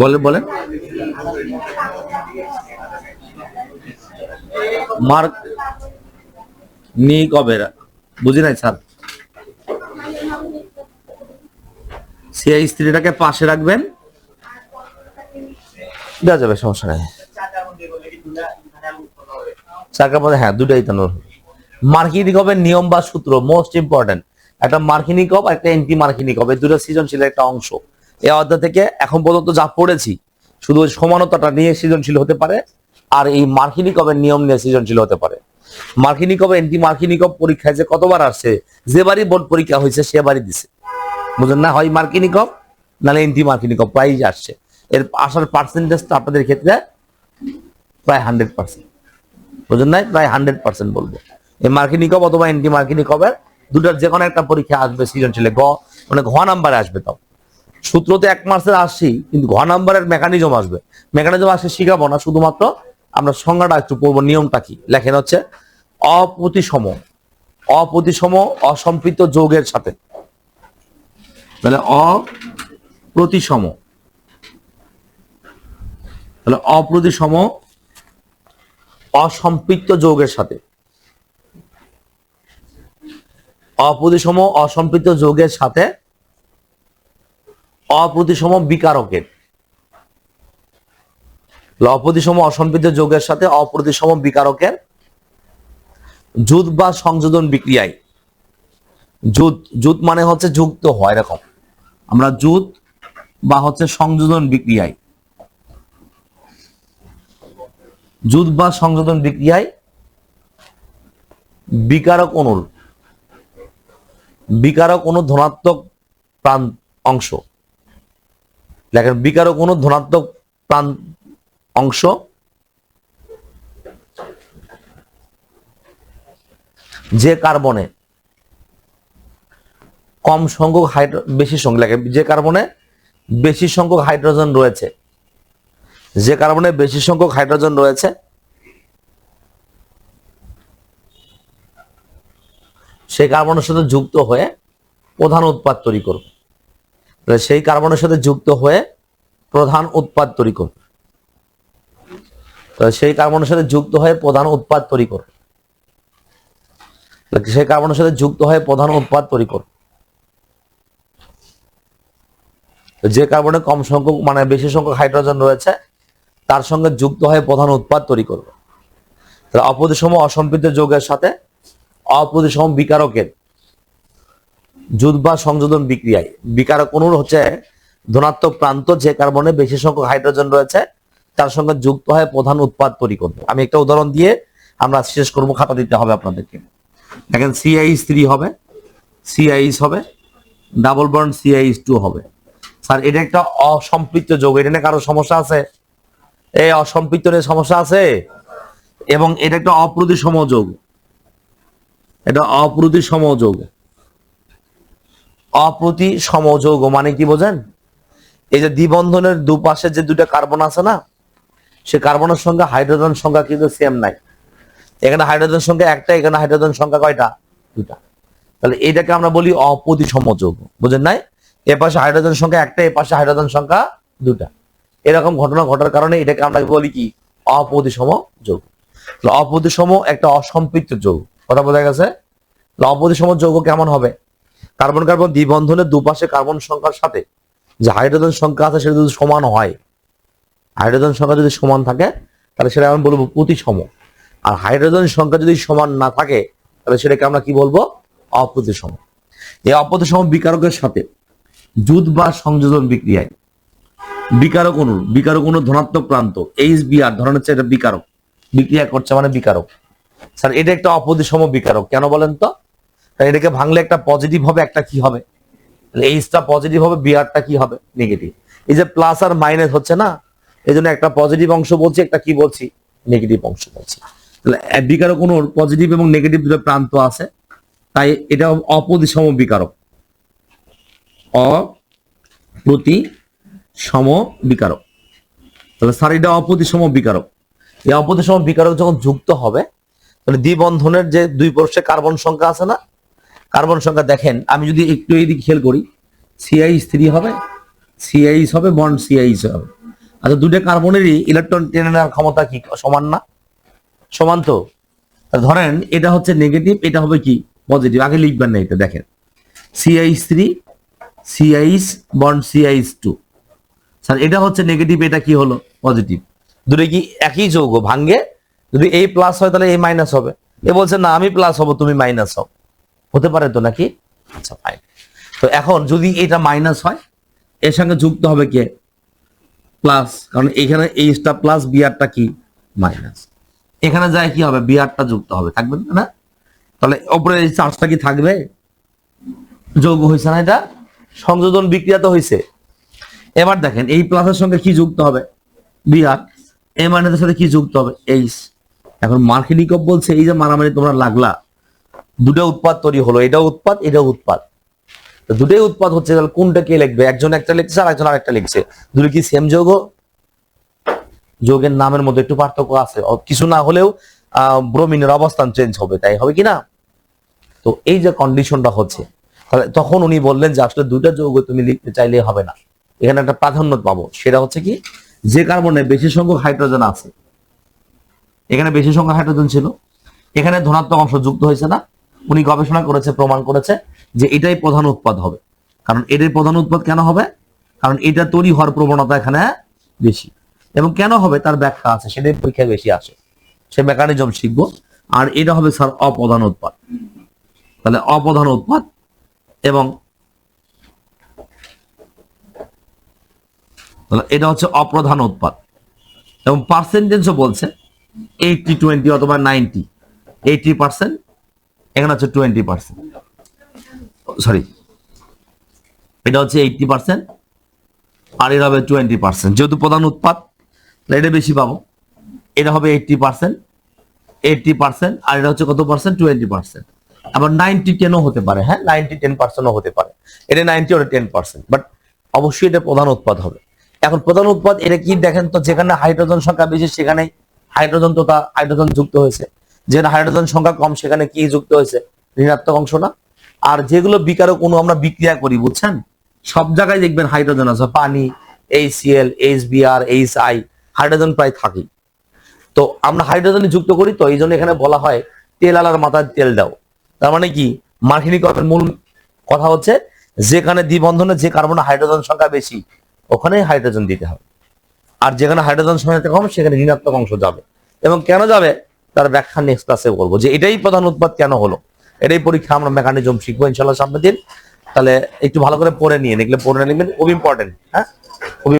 বলেন বলেন। মার্ক নি কবে বুঝি নাই, স্যার? সিআই স্ত্রীটাকে পাশে রাখবেন? দেওয়া যাবে, সমস্যা নাই। চাকার মধ্যে হ্যাঁ দুটাই তো নোট মার্কিনিক হবে নিয়ম বা সূত্র মোস্ট ইম্পর্টেন্ট একটা মার্কিনিক হব একটা এন্টি মার্কিনিক হবে দুটো সৃজনশীল একটা অংশ। এই অধ্যায় থেকে এখন পর্যন্ত যা পড়েছি, শুধু সমানতাটা নিয়ে সৃজনশীল হতে পারে আর এই মার্কিনিক হবে নিয়ম নিয়ে সৃজনশীল হতে পারে। মার্কিনিক হবে এন্টি মার্কিনিক পরীক্ষায় যে কতবার আসছে যেবারই বোর্ড পরীক্ষা হয়েছে সেবারই দিছে। বুঝলেন না? হয় মার্কিনিক নাহলে এন্টি মার্কিনিক প্রাইজ আসছে। এর আসার পার্সেন্টেজটা আপনাদের ক্ষেত্রে প্রায় হান্ড্রেড পার্সেন্ট বুঝলেন নাই প্রায় হান্ড্রেড পার্সেন্ট বলব। এই মার্কিনিক অথবা এন্টি মার্কিনিক হবে দুটার যে কোনো একটা পরীক্ষা আসবে সৃজনশীলে, গ মানে ঘ নাম্বারে আসবে তাও। সূত্রতে এক মাসের আসছি কিন্তু ঘ নাম্বারের মেকানিজম আসবে। মেকানিজম আসে শিখাবো না, শুধুমাত্র আমরা সংজ্ঞাটা একটু পড়ব, নিয়মটা কি? লেখেন হচ্ছে, অপ্রতিসম অপ্রতিসম অসম্পৃক্ত যোগের সাথে। তাহলে অপ্রতিসম তাহলে অপ্রতিসম অসম্পৃক্ত যোগের সাথে। অপ্রতিসম অসম্পৃক্ত যোগের সাথে অপ্রতিসম বিকারকের। অপ্রতিসম অসম্পৃক্ত যৌগের সাথে অপ্রতিসম বিকারকের জুত বা সংযোজন বিক্রিয়ায়। জুত জুত মানে হচ্ছে যুক্ত হয় এরকম। আমরা জুত বা হচ্ছে সংযোজন বিক্রিয়ায়। জুত বা সংযোজন বিক্রিয়ায় বিকারক অণুর বিকারক অনু ধনাত্মক প্রাণ অংশ। দেখেন, বিকারক অণু ধনাত্মক প্রাণ অংশ। যে কার্বনে কম সংখ্যক হাইড্রো বেশি সংখ্যক লাগে যে কার্বনে বেশি সংখ্যক হাইড্রোজেন রয়েছে, যে কার্বনে বেশি সংখ্যক হাইড্রোজেন রয়েছে, সেই কার্বনের সাথে যুক্ত হয়ে প্রধান উৎপাদ তৈরি করবে। সেই কার্বনের সাথে যুক্ত হয়ে প্রধান উৎপাদ তৈরি করবে সেই কার্বনের সাথে যুক্ত হয়ে প্রধান উৎপাদ তৈরি করবে সেই কার্বনের সাথে যুক্ত হয়ে প্রধান উৎপাদ তৈরি করবে যে কার্বনে কম সংখ্যক মানে বেশি সংখ্যক হাইড্রোজেন রয়েছে, তার সঙ্গে যুক্ত হয়ে প্রধান উৎপাদ তৈরি করবে তাহলে অসম্পৃক্ত যৌগের সাথে অপ্রতিসম বিকারকের যুদ্ধ বা সংযোজন বিক্রিয়ায়। বিকারক অণুর হচ্ছে ধনাত্মক প্রান্ত যে কার্বনে বেশি সংখ্যক হাইড্রোজেন রয়েছে, তার সঙ্গে যুক্ত হয় প্রধান উৎপাদ করবে আমি একটা উদাহরণ দিয়ে আমরা শেষ করব, খাতা দিতে হবে আপনাদেরকে। দেখেন সিআইস থ্রি হবে সিআইস হবে ডাবল বন্ড সিআইস টু হবে। স্যার, এটা একটা অসম্পৃক্ত যোগ, এটা নিয়ে কারও সমস্যা আছে? এই অসম্পৃক্ত নিয়ে সমস্যা আছে? এবং এটা একটা অপ্রতিসম যৌগ। এটা অপ্রতিসম যৌগ। অপ্রতিসম যৌগ মানে কি বোঝেন? এই যে দ্বিবন্ধনের দুপাশে যে দুটা কার্বন আছে না, সে কার্বনের সঙ্গে হাইড্রোজেন সংখ্যা কিন্তু সেম নাই। এখানে হাইড্রোজেন সংখ্যা একটা, এখানে হাইড্রোজেন সংখ্যা কয়টা? দুটা তাহলে এটাকে আমরা বলি অপ্রতিসম যৌগ বুঝেন নাই? এ পাশে হাইড্রোজেন সংখ্যা একটা, এ পাশে হাইড্রোজেন সংখ্যা দুটা এরকম ঘটনা ঘটার কারণে এটাকে আমরা বলি কি? অপ্রতিসম যৌগ অপ্রতিসম একটা অসম্পৃক্ত যৌগ, কথা বোঝা গেছে? অপ্রতিসম যৌগ কেমন হবে? কার্বন কার্বন দ্বিবন্ধনের দুপাশে কার্বন সংখ্যার সাথে, যে হাইড্রোজেন সংখ্যা আছে সেটা যদি সমান হয়, হাইড্রোজেন সংখ্যা যদি সমান থাকে, তাহলে সেটা আমি বলব প্রতিসম। আর হাইড্রোজেন সংখ্যা যদি সমান না থাকে, তাহলে সেটাকে আমরা কি বলব? অপ্রতিসম। এই অপ্রতিসম বিকারকের সাথে জুত বা সংযোজন বিক্রিয়ায় বিকারক অণু বিকারক অণু ধনাত্মক প্রান্ত এইচ বিআর ধরেন হচ্ছে এটা বিকারক। বিক্রিয়া করছে মানে বিকারক। স্যার, এটা একটা অপ্রতিসম বিকারক, কেন বলেন তো? তাই এটাকে ভাঙলে একটা পজিটিভ হবে, একটা কি হবে? এইচটা পজিটিভ হবে বিআরটা কি হবে? নেগেটিভ এই যে প্লাস আর মাইনাস হচ্ছে না এই জন্য একটা পজিটিভ অংশ বলছি, একটা কি বলছি? নেগেটিভ অংশ বলছি। তাহলে বিকারক অণুর পজিটিভ এবং নেগেটিভ দুটো প্রান্ত আছে, তাই এটা অপ্রতিসম বিকারক। অপ্রতি সম বিকারক। তাহলে স্যার এটা অপ্রতিসম বিকারক। এই অপ্রতিসম বিকারক যখন যুক্ত হবে, তাহলে দ্বিবন্ধনের যে দুই পার্শ্বে কার্বন সংখ্যা আছে না কার্বন সংখ্যা দেখেন, আমি যদি একটু এইদিকে খেয়াল করি সিআইস থ্রি হবে সিআইস হবে বন্ড সিআইস হবে। আচ্ছা দুটো কার্বনেরই ইলেকট্রন টেনে নেওয়ার ক্ষমতা কি সমান না? সমান তো? ধরেন, এটা হচ্ছে নেগেটিভ এটা হবে কি? পজিটিভ আগে লিখবেন না এটা, দেখেন। Cis three cis bond cis two sir, এটা হচ্ছে নেগেটিভ এটা কি হলো? পজিটিভ দুটো কি একই যৌগ, ভাঙ্গে? যদি এই প্লাস হয়, তাহলে এই মাইনাস হবে। এ বলছে, না, আমি প্লাস হব, তুমি মাইনাস হও। হতে পারে তো নাকি? আচ্ছা ফাইন তো এখন যদি এটা মাইনাস হয়, এর সঙ্গে যুক্ত হবে কে? প্লাস কারণ এখানে এইচটা প্লাস বিআরটা কি? মাইনাস এখানে যায় কি হবে? বিআরটা যুক্ত হবে। থাকবে না? তাহলে ওপরে এই চার্জটা কি থাকবে? যৌগ হয়েছে না এটা? সংযোজন বিক্রিয়া তো হয়েছে এবার দেখেন, এই প্লাসের সঙ্গে কি যুক্ত হবে? বিআর এই মাইনাসের সাথে কি যুক্ত হবে? এইচ এখন মার্কেটিকপ বলছে, এই যে মারামারি তোমরা লাগলা দুটো উৎপাদ তৈরি হলো, এটা উৎপাদ এটা উৎপাদ। দুটোই উৎপাদ হচ্ছে, তাহলে কোনটা কে লিখবে? একজন একটা লিখছে আর একজন আরেকটা লিখছে। দুটো কি সেম যৌগ? যোগের নামের মধ্যে একটু পার্থক্য আছে। কিছু না হলেও ব্রোমিনের অবস্থান চেঞ্জ হবে, তাই হবে কি না? তো এই যে কন্ডিশনটা হচ্ছে, তাহলে তখন উনি বললেন যে আসলে দুইটা যৌগ তুমি লিখতে চাইলে হবে না। এখানে একটা প্রাধান্য পাবো, সেটা হচ্ছে কি? যে কার্বনে বেশি সংখ্যক হাইড্রোজেন আছে, এখানে বেশি সংখ্যক হাইড্রোজেন ছিল, এখানে ধনাত্মক অংশ যুক্ত হয়েছে না উনি গবেষণা করেছে, প্রমাণ করেছে যে এটাই প্রধান উৎপাদ হবে। কারণ এটাই প্রধান উৎপাদ কেন হবে? কারণ এটা তৈরি হওয়ার প্রবণতা এখানে বেশি। এবং কেন হবে? তার ব্যাখ্যা আছে, সেটাই পরীক্ষায় বেশি আসে। সে মেকানিজম শিখব। আর এটা হবে, স্যার, অপ্রধান উৎপাদ। তাহলে অপ্রধান উৎপাদ এবং এটা হচ্ছে অপ্রধান উৎপাদ। এবং পার্সেন্টেজও বলছে এইটটি টোয়েন্টি অথবা নাইনটি এইটি পার্সেন্ট এখানে হচ্ছে টোয়েন্টি পার্সেন্ট সরি এটা হচ্ছে এইটটি পার্সেন্ট আর এটা হবে টোয়েন্টি পার্সেন্ট যেহেতু প্রধান উৎপাদ এটা বেশি পাবো। এটা হবে এইটটি পার্সেন্ট এইটটি পার্সেন্ট আর এটা হচ্ছে কত পার্সেন্ট টোয়েন্টি পার্সেন্ট আবার নাইনটি টেনও হতে পারে হ্যাঁ? নাইনটি টেন পার্সেন্টও হতে পারে। এটা নাইনটি ওটা টেন পার্সেন্ট বাট অবশ্যই এটা প্রধান উৎপাদ হবে। এখন প্রধান উৎপাদ, এটা কি দেখেন তো, যেখানে হাইড্রোজেন সংখ্যা বেশি সেখানে হাইড্রোজেন তো তা হাইড্রোজেন যুক্ত হয়েছে। যেখানে হাইড্রোজেন সংখ্যা কম, সেখানে কি যুক্ত হয়েছে? ঋণাত্মক অংশ না? আর যেগুলো বিকারক কোনো আমরা বিক্রিয়া করি, বুঝছেন? সব জায়গায় দেখবেন হাইড্রোজেন আছে, পানি HCl HBr H I hydrogen প্রায় থাকেই। তো আমরা হাইড্রোজেন যুক্ত করি, তো এই জন্য এখানে বলা হয়, তেল আলার মাথায় তেল দাও। তার মানে কি? মার্কিনীকরণের মূল কথা হচ্ছে, যেখানে দ্বিবন্ধনে যে কার্বন হাইড্রোজেন সংখ্যা বেশি ওখানে হাইড্রোজেন দিতে হবে। আর যেখানে হাইড্রোজেন সংখ্যা কম, সেখানে ঋণাত্মক অংশ যাবে। এবং কেন যাবে? তার ব্যাখ্যা নেক্সট ক্লাসে করব যে এটাই প্রধান উৎপাদ কেন হলো? এটাই পরীক্ষা আমরা মেকানিজম শিখব ইনশাল্লাহ সামনের দিন। তাহলে একটু ভালো করে পড়ে নিয়ে এগুলো পড়ে নিবেন, খুব ইম্পর্টেন্ট হ্যাঁ?